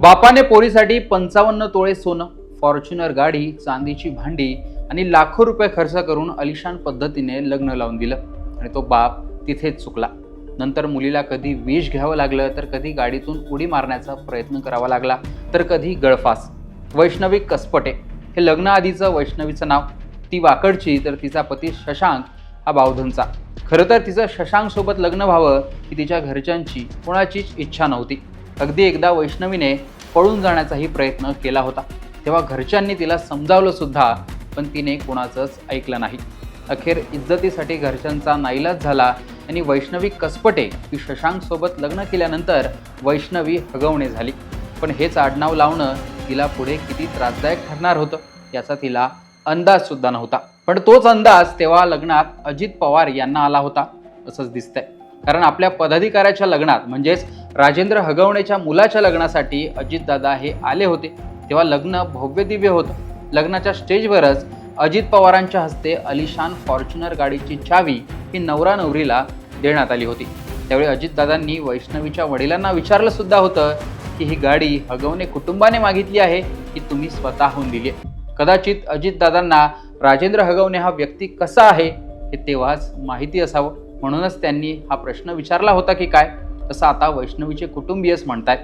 बापाने पोरीसाठी पंचावन्न तोळे सोनं फॉर्च्युनर गाडी चांदीची भांडी आणि लाखो रुपये खर्च करून अलिशान पद्धतीने लग्न लावून दिलं. आणि तो बाप तिथेच चुकला. नंतर मुलीला कधी विष घ्यावं लागलं तर कधी गाडीतून उडी मारण्याचा प्रयत्न करावा लागला तर कधी गळफास. वैष्णवी कसपटे हे लग्नाआधीचं वैष्णवीचं नाव. ती वाकडची तर तिचा पती शशांक हा बावधनचा. खरं तर तिचं शशांकसोबत लग्न व्हावं ही तिच्या घरच्यांची कोणाचीच इच्छा नव्हती. अगदी एकदा वैष्णवीने पळून जाण्याचाही प्रयत्न केला होता. तेव्हा घरच्यांनी तिला समजावलं सुद्धा पण तिने कोणाचंच ऐकलं नाही. अखेर इज्जतीसाठी घरच्यांचा नाईलाज झाला आणि वैष्णवी कसपटे ही शशांकसोबत लग्न केल्यानंतर वैष्णवी हगवणे झाली. पण हेच आडनाव लावणं तिला पुढे किती त्रासदायक ठरणार होतं याचा तिला अंदाज सुद्धा नव्हता. पण तोच अंदाज तेव्हा लग्नात अजित पवार यांना आला होता असंच दिसतंय. कारण आपल्या पदाधिकाऱ्याच्या लग्नात म्हणजेच राजेंद्र हगवणेच्या मुलाच्या लग्नासाठी अजितदादा हे आले होते. तेव्हा लग्न भव्य दिव्य होतं. लग्नाच्या स्टेजवरच अजित पवारांच्या हस्ते अलिशान फॉर्च्युनर गाडीची चावी ही नवरा नवरीला देण्यात आली होती. त्यावेळी अजितदादांनी वैष्णवीच्या वडिलांना विचारलं सुद्धा होतं की ही गाडी हगवणे कुटुंबाने मागितली आहे की तुम्ही स्वतःहून दिली आहे? कदाचित अजितदादांना राजेंद्र हगवणे हा व्यक्ती कसा आहे हे तेव्हाच माहिती असावं. म्हणूनच त्यांनी हा प्रश्न विचारला होता की काय? असं आता वैष्णवीचे कुटुंबीयच म्हणतायत.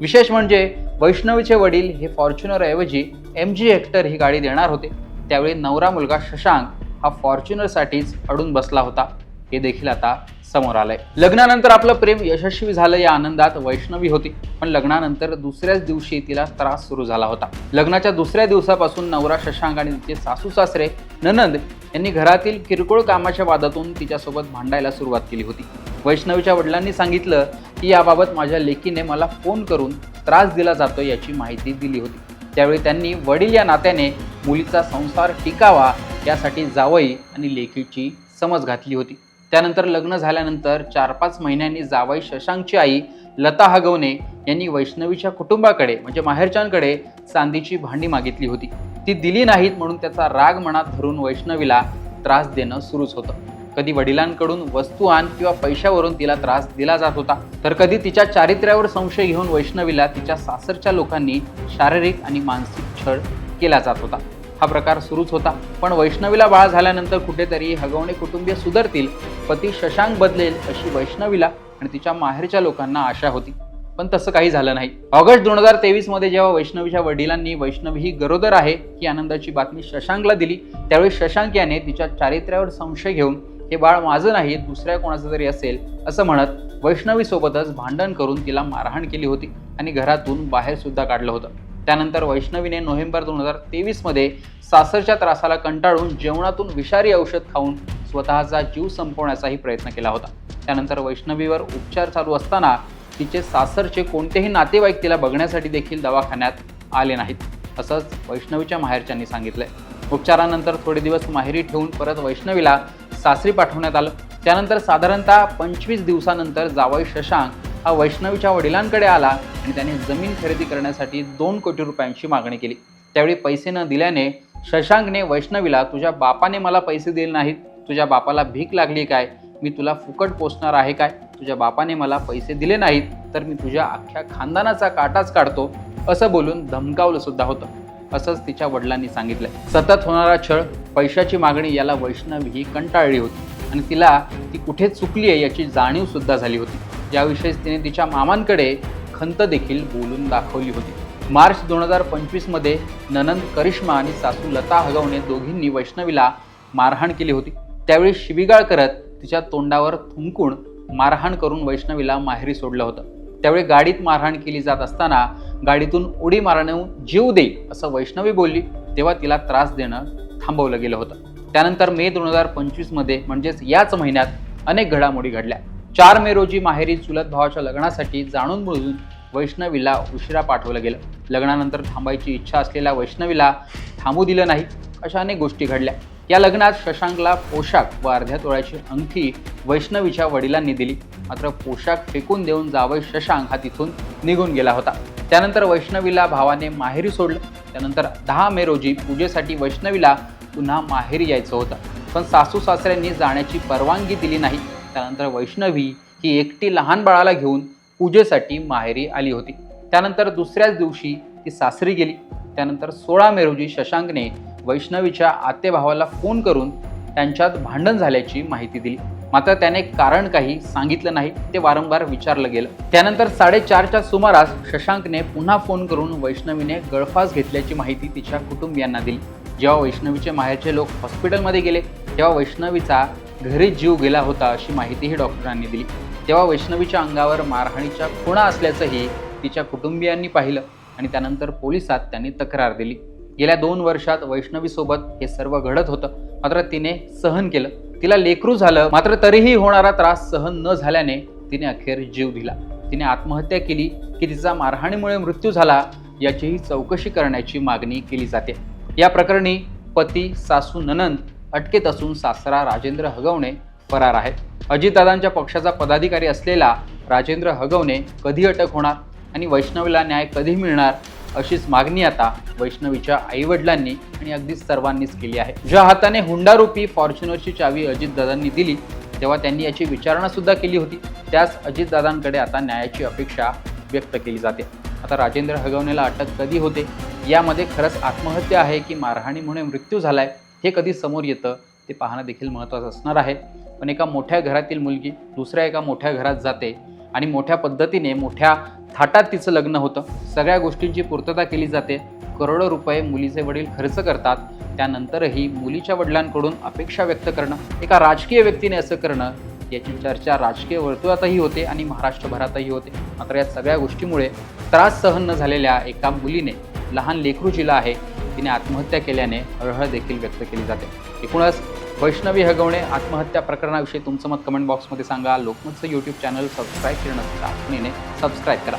विशेष म्हणजे वैष्णवीचे वडील हे फॉर्च्युनर ऐवजी एम जी हेक्टर ही गाडी देणार होते. त्यावेळी नवरा मुलगा शशांक हा फॉर्च्युनरसाठीच अडून बसला होता. हे देखील आता समोर आलंय. लग्नानंतर आपलं प्रेम यशस्वी झालं या आनंदात वैष्णवी होती. पण लग्नानंतर दुसऱ्याच दिवशी तिला त्रास सुरू झाला होता. लग्नाच्या दुसऱ्या दिवसापासून नवरा शशांक आणि तिचे सासू सासरे ननंद यांनी घरातील किरकोळ कामाच्या वादातून तिच्यासोबत भांडायला सुरुवात केली होती. वैष्णवीच्या वडिलांनी सांगितलं की याबाबत माझ्या लेकीने मला फोन करून त्रास दिला जातो याची माहिती दिली होती. त्यावेळी त्यांनी वडील या नात्याने मुलीचा संसार टिकावा यासाठी जावई आणि लेकीची समज घातली होती. त्यानंतर लग्न झाल्यानंतर चार पाच महिन्यांनी जावई शशांकची आई लता हगवणे यांनी वैष्णवीच्या कुटुंबाकडे म्हणजे माहेरच्यांकडे चांदीची भांडी मागितली होती. ती दिली नाहीत म्हणून त्याचा राग मनात धरून वैष्णवीला त्रास देणं सुरूच होतं. कधी वडिलांकडून वस्तू आण किंवा पैशावरून तिला त्रास दिला जात होता तर कधी तिच्या चारित्र्यावर संशय घेऊन वैष्णवीला तिच्या सासरच्या लोकांनी शारीरिक आणि मानसिक छळ केला जात होता. हा प्रकार सुरूच होता पण वैष्णवीला बाळ झाल्यानंतर कुठेतरी हगवणे कुटुंबीय सुधरतील पती शशांक बदलेल अशी वैष्णवीला आणि तिच्या माहेरच्या लोकांना आशा होती. पण तसं काही झालं नाही. ऑगस्ट दोन हजार तेवीसमध्ये जेव्हा वैष्णवीच्या वडिलांनी वैष्णवी ही गरोदर आहे ही आनंदाची बातमी शशांकला दिली त्यावेळी शशांक याने तिच्या चारित्र्यावर संशय घेऊन हे बाळ माझं नाही दुसऱ्या कोणाचं तरी असेल असं म्हणत वैष्णवी सोबतच भांडण करून तिला मारहाण केली होती आणि घरातून बाहेर सुद्धा काढलं होतं. त्यानंतर वैष्णवीने नोव्हेंबर दोन हजार तेवीसमध्ये सासरच्या त्रासाला कंटाळून जेवणातून विषारी औषध खाऊन स्वतःचा जीव संपवण्याचाही प्रयत्न केला होता. त्यानंतर वैष्णवीवर उपचार चालू असताना तिचे सासरचे कोणतेही नातेवाईक तिला बघण्यासाठी देखील दवाखान्यात आले नाहीत असंच वैष्णवीच्या माहेरच्यांनी सांगितलंय. उपचारानंतर थोडे दिवस माहेरी ठेवून परत वैष्णवीला सासरी पाठवण्यात आलं. त्यानंतर साधारणतः पंचवीस दिवसानंतर जावई शशांक हा वैष्णवीच्या वडिलांकडे आला आणि त्याने जमीन खरेदी करण्यासाठी दोन कोटी रुपयांची मागणी केली. त्यावेळी पैसे न दिल्याने शशांकने वैष्णवीला तुझ्या बापाने मला पैसे दिले नाहीत तुझ्या बापाला भीक लागली काय? मी तुला फुकट पोचणार आहे काय? तुझ्या बापाने मला पैसे दिले नाहीत तर मी तुझ्या अख्ख्या खानदानाचा काटाच काढतो असं बोलून धमकावलं सुद्धा होतं. असंच तिच्या वडिलांनी सांगितलं. सतत होणारा छळ पैशाची मागणी याला वैष्णवी ही कंटाळली होती. आणि तिला ती कुठे चुकली आहे याची जाणीव सुद्धा झाली होती. याविषयीच तिने तिच्या मामांकडे खंत देखील बोलून दाखवली होती. मार्च दोन हजार पंचवीसमध्ये ननंद करिश्मा आणि सासू लता हगवणे दोघींनी वैष्णवीला मारहाण केली होती. त्यावेळी शिबिगाळ करत तिच्या तोंडावर थुंकून मारहाण करून वैष्णवीला माहेरी सोडलं होतं. त्यावेळी गाडीत मारहाण केली जात असताना गाडीतून उडी मारण्याहून जीव दे असं वैष्णवी बोलली. तेव्हा तिला त्रास देणं थांबवलं गेलं होतं. त्यानंतर मे दोन हजार पंचवीसमध्ये म्हणजेच याच महिन्यात अनेक घडामोडी घडल्या. चार मे रोजी माहेरी चुलत भावाच्या लग्नासाठी जाणून बुजून वैष्णवीला उशिरा पाठवलं गेलं. लग्नानंतर थांबायची इच्छा असलेल्या वैष्णवीला थांबू दिलं नाही अशा अनेक गोष्टी घडल्या. या लग्नात शशांकला पोशाख व अर्ध्या तोळ्याची अंगठी वैष्णवीच्या वडिलांनी दिली. मात्र पोशाख फेकून देऊन जावई शशांक हा तिथून निघून गेला होता. त्यानंतर वैष्णवीला भावाने माहेरी सोडलं. त्यानंतर दहा मे रोजी पूजेसाठी वैष्णवीला पुन्हा माहेरी यायचं होतं. पण सासू सासऱ्यांनी जाण्याची परवानगी दिली नाही. त्यानंतर वैष्णवी ही एकटी लहान बाळाला घेऊन पूजेसाठी माहेरी आली होती. त्यानंतर दुसऱ्याच दिवशी ती सासरी गेली. त्यानंतर सोळा मे रोजी शशांकने वैष्णवीच्या आतेभावाला फोन करून त्यांच्यात भांडण झाल्याची माहिती दिली. मात्र त्याने कारण काही सांगितलं नाही ते वारंवार विचारलं गेलं. त्यानंतर साडेचारच्या सुमारास शशांकने पुन्हा फोन करून वैष्णवीने गळफास घेतल्याची माहिती तिच्या कुटुंबियांना दिली. जेव्हा वैष्णवीचे माहेरचे लोक हॉस्पिटलमध्ये गेले तेव्हा वैष्णवीचा घरी जीव गेला होता अशी माहितीही डॉक्टरांनी दिली. तेव्हा वैष्णवीच्या अंगावर मारहाणीच्या खुणा असल्याचंही तिच्या कुटुंबियांनी पाहिलं आणि त्यानंतर पोलिसात त्यांनी तक्रार दिली. गेल्या दोन वर्षात वैष्णवीसोबत हे सर्व घडत होतं. मात्र तिने सहन केलं. तिला लेकरू झालं. मात्र तरीही होणारा त्रास सहन न झाल्याने तिने अखेर जीव दिला. तिने आत्महत्या केली की तिचा मारहाणीमुळे मृत्यू झाला याचीही चौकशी करण्याची मागणी केली जाते. या प्रकरणी पती सासू ननंद अटकेत असून सासरा राजेंद्र हगवणे फरार आहेत. अजितदादांच्या पक्षाचा पदाधिकारी असलेला राजेंद्र हगवणे कधी अटक होणार आणि वैष्णवीला न्याय कधी मिळणार अशीच मागणी आता वैष्णवीच्या आईवडिलांनी आणि अगदी सर्वांनीच केली आहे. ज्या हाताने हुंडारूपी फॉर्च्युनरची चावी अजितदादांनी दिली तेव्हा त्यांनी याची विचारणा सुद्धा केली होती. त्याच अजितदादांकडे आता न्यायाची अपेक्षा व्यक्त केली जाते. आता राजेंद्र हगवणेला अटक कधी होते? यामध्ये खरंच आत्महत्या आहे की मारहाणीमुळे मृत्यू झालाय हे कधी समोर येतं ते पाहणं देखील महत्त्वाचं असणार आहे. पण एका मोठ्या घरातील मुलगी दुसऱ्या एका मोठ्या घरात जाते आणि मोठ्या पद्धतीने मोठ्या थाटात तिचं लग्न होतं. सगळ्या गोष्टींची पूर्तता केली जाते. करोडो रुपये मुलीचे वडील खर्च करतात. त्यानंतरही मुलीच्या वडिलांकडून अपेक्षा व्यक्त करणं एका राजकीय व्यक्तीने असं करणं याची चर्चा राजकीय वर्तुळातही होते आणि महाराष्ट्रभरातही होते. मात्र या सगळ्या गोष्टीमुळे त्रास सहन न झालेल्या एका मुलीने लहान लेखरू जिला आहे तिने आत्महत्या केल्याने हळहळ देखील व्यक्त केली जाते. एकूणच वैष्णवी हगवणे आत्महत्या प्रकरणाविषयी तुमचं मत कमेंट बॉक्समध्ये सांगा. लोकमतचं यूट्यूब चॅनल सबस्क्राईब केलं नसेल आठवणीने सबस्क्राईब करा.